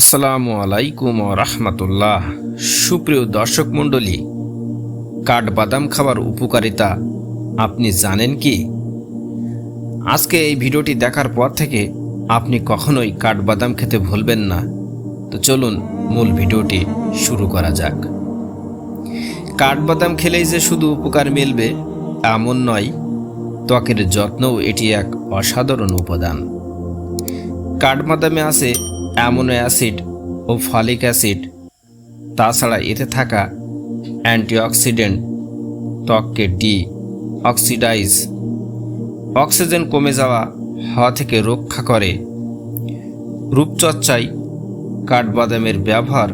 আসসালামু আলাইকুম রহমতুল্লাহ। সুপ্রিয় দর্শক মণ্ডলী, কাঠবাদাম খাবার উপকারিতা আপনি জানেন কি? আজকে এই ভিডিওটি দেখার পর থেকে আপনি কখনোই কাঠবাদাম খেতে ভুলবেন না। তো চলুন মূল ভিডিওটি শুরু করা যাক। কাঠবাদাম খেলেই যে শুধু উপকার মিলবে এমন নয়, ত্বকের যত্নও এটি এক অসাধারণ উপাদান। কাঠবাদামে আছে অ্যামোনো অ্যাসিড ও ফলিক অ্যাসিড, তাছাড়া এতে থাকা অ্যান্টিঅক্সিডেন্ট ত্বককে ডি অক্সিডাইজ। অক্সিজেন কমে যাওয়া হওয়া থেকে রক্ষা করে। রূপচর্চায় কাঠবাদামের ব্যবহার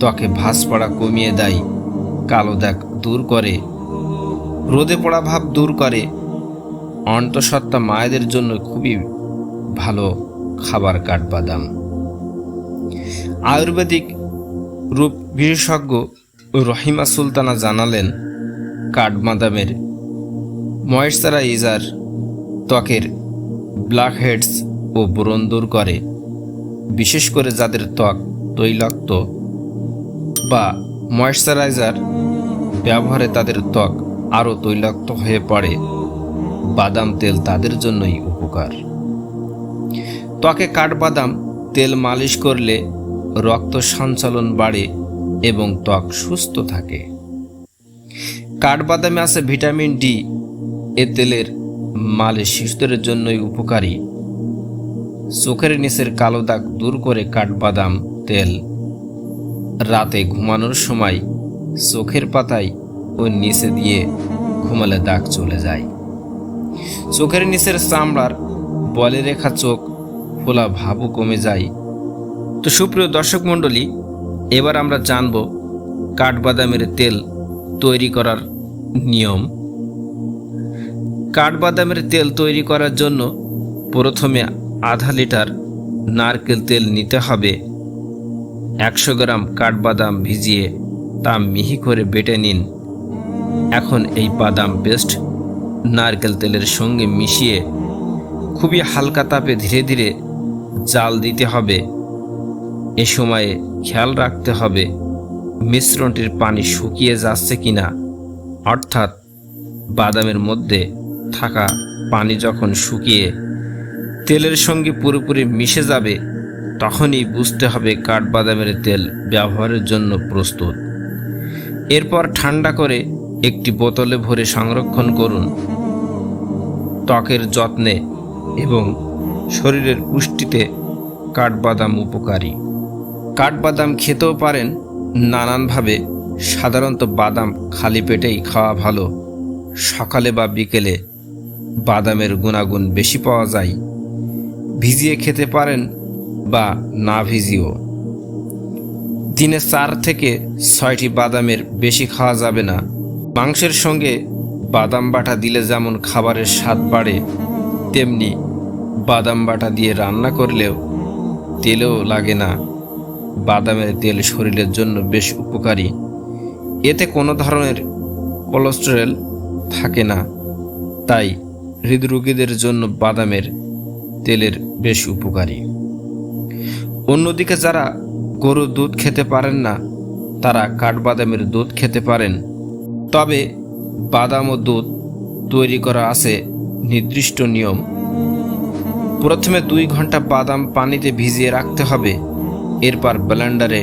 ত্বকে ভাঁজ পড়া কমিয়ে দেয়, কালো দাগ দূর করে। রোদে পড়া ভাব দূর করে। অন্তঃসত্ত্বা মায়েদের জন্য খুবই ভালো খাবার কাঠবাদাম। আয়ুর্বেদিক রূপ বিশেষজ্ঞ রহিমা সুলতানা জানালেন, কাঠবাদামের ময়েশ্চারাইজার ত্বকের ব্ল্যাক হেডস ও ব্রণ দূর করে, বিশেষ করে যাদের ত্বক তৈলাক্ত বা ময়েশ্চারাইজার ব্যবহারে তাদের ত্বক আরও তৈলাক্ত হয়ে পড়ে, বাদাম তেল তাদের জন্যই উপকার। ত্বকে কাঠবাদাম তেল মালিশ করলে রক্ত সঞ্চালন বাড়ে এবং ত্বক সুস্থ থাকে। কাঠবাদামে আছে ভিটামিন ডি। এ তেলের মালিশ শিশুদের জন্যই উপকারী। চোখের নিচের কালো দাগ দূর করে কাঠবাদাম তেল রাতে ঘুমানোর সময় চোখের পাতায় ও নিচে দিয়ে ঘুমালে দাগ চলে যায়। চোখের নিচের চামড়ার বলে রেখা চোখ ফোলা ভাবও কমে যায়। তো সুপ্রিয় দর্শক মণ্ডলী, এবার আমরা জানব কাঠবাদামের তেল তৈরি করার নিয়ম। কাঠবাদামের তেল তৈরি করার জন্য প্রথমে আধা লিটার নারকেল তেল নিতে হবে। একশো গ্রাম কাঠবাদাম ভিজিয়ে তা মিহি করে বেটে নিন। এখন এই বাদাম পেস্ট নারকেল তেলের সঙ্গে মিশিয়ে খুবই হালকা তাপে ধীরে ধীরে জাল দিতে হবে। এ সময়ে খেয়াল রাখতে হবে, মিশ্রণটির পানি শুকিয়ে যাচ্ছে কিনা। অর্থাৎ বাদামের মধ্যে থাকা পানি যখন শুকিয়ে তেলের সঙ্গে পুরোপুরি মিশে যাবে, তখনই বুঝতে হবে কাঠবাদামের তেল ব্যবহারের জন্য প্রস্তুত। এরপর ঠান্ডা করে একটি বোতলে ভরে সংরক্ষণ করুন। ত্বকের যত্নে এবং শরীরের পুষ্টিতে কাঠবাদাম উপকারী। কাঠবাদাম খেতেও পারেন, নানানভাবে সাধারণত বাদাম খালি পেটেই খাওয়া ভালো। সকালে বা বিকেলে বাদামের গুণাগুণ বেশি পাওয়া যায়। ভিজিয়ে খেতে পারেন বা না ভিজিয়েও। দিনে চার থেকে ছয়টি বাদামের বেশি খাওয়া যাবে না। মাংসের সঙ্গে বাদাম বাটা দিলে যেমন খাবারের স্বাদ বাড়ে, তেমনি বাদাম বাটা দিয়ে রান্না করলেও তেলেও লাগে না। বাদামের তেল শরীরের জন্য বেশ উপকারী। এতে কোনো ধরনের কোলেস্টেরল থাকে না। তাই হৃদরোগীদের জন্য বাদামের তেলের বেশ উপকারী। অন্যদিকে যারা গরুর দুধ খেতে পারেন না, তারা কাঠবাদামের দুধ খেতে পারেন। তবে বাদাম ও দুধ তৈরি করা আছে নির্দিষ্ট নিয়ম। প্রথমে দুই ঘণ্টা বাদাম পানিতে ভিজিয়ে রাখতে হবে। এরপর ব্লেন্ডারে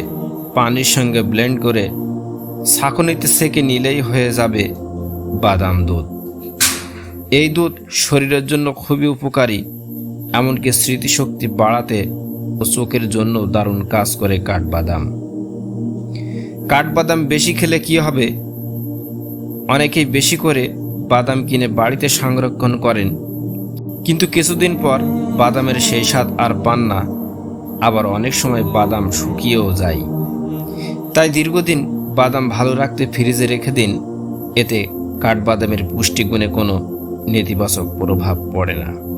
পানির সঙ্গে ব্লেন্ড করে ছাঁকনিতে সেকে নিলেই হয়ে যাবে বাদাম দুধ। এই দুধ শরীরের জন্য খুবই উপকারী, এমনকি স্মৃতিশক্তি বাড়াতে ও চোখের জন্য দারুণ কাজ করে কাঠবাদাম। কাঠবাদাম বেশি খেলে কি হবে? অনেকেই বেশি করে বাদাম কিনে বাড়িতে সংরক্ষণ করেন। কিন্তু কিছুদিন পর বাদামের সেই স্বাদ আর পান না। আবার অনেক সময় বাদাম শুকিয়েও যায়। তাই দীর্ঘদিন বাদাম ভালো রাখতে ফ্রিজে রেখে দিন। এতে কাঠবাদামের পুষ্টিগুণে কোনো নেতিবাচক প্রভাব পড়ে না।